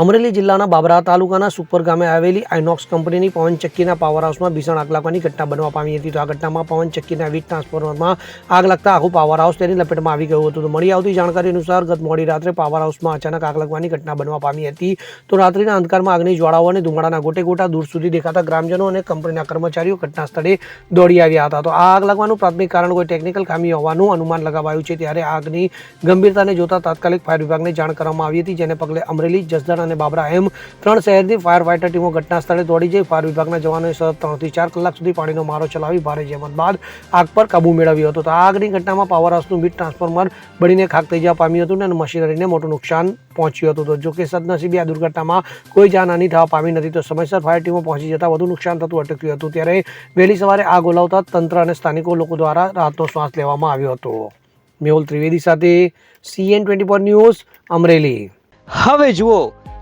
અમરેલી જિલ્લાના બાબરા તાલુકાના સુપર ગામે આવેલી આઇનોક્સ કંપનીની પવનચક્કીના પાવર હાઉસમાં ભીષણ આગ લાગવાની ઘટના બનવા પામી હતી. તો આ ઘટનામાં પવનચક્કીના વીજ ટ્રાન્સફોર્મરમાં આગ લાગતા આખું પાવર હાઉસ તેની લપેટમાં આવી ગયું હતું. તો મળી આવતી જાણકારી અનુસાર ગત મોડી રાત્રે પાવર હાઉસમાં અચાનક આગ લાગવાની ઘટના બનવા પામી હતી. તો રાત્રિના અંધકારમાં આગની જ્વાળાઓ અને ધુમાડાના ગોટે ગોટા દૂર સુધી દેખાતા ગ્રામજનો અને કંપનીના કર્મચારીઓ ઘટના સ્થળે દોડી આવ્યા હતા. તો આ આગ લાગવાનું પ્રાથમિક કારણ કોઈ ટેકનિકલ ખામી હોવાનું અનુમાન લગાવાયું છે. ત્યારે આગની ગંભીરતાને જોતા તાત્કાલિક ફાયર વિભાગને જાણ કરવામાં આવી હતી, જેને પગલે અમરેલી જસદણ અને બાબરા એમ ત્રણ શહેરની ફાયર ફાઇટર ટીમો ઘટના સ્થળે દોડી જઈ ફાયર વિભાગના જવાનોએ સતત ત્રણથી ચાર કલાક સુધી પાણીનો મારો ચલાવી ભારે જહેમત બાદ આગ પર કાબુ મેળવ્યો હતો. તો આગની ઘટનામાં પાવર હાઉસનું વીજ ટ્રાન્સફોર્મર બળીને ખાક થઈ જવા પામ્યું હતું અને મશીનરીને મોટું નુકસાન પહોંચ્યું હતું. તો જોકે સદનસીબે આ દુર્ઘટનામાં કોઈ જાનહાની થવા પામી નથી. તો સમયસર ફાયર ટીમો પહોંચી જતા વધુ નુકસાન થતું અટક્યું હતું. ત્યારે વહેલી સવારે આગ ઓલાવતા તંત્ર અને સ્થાનિકો લોકો દ્વારા રાહતનો શ્વાસ લેવામાં આવ્યો હતો. મેહુલ ત્રિવેદી સાથે સીએન ટ્વેન્ટી ન્યૂઝ અમરેલી. હવે જુઓ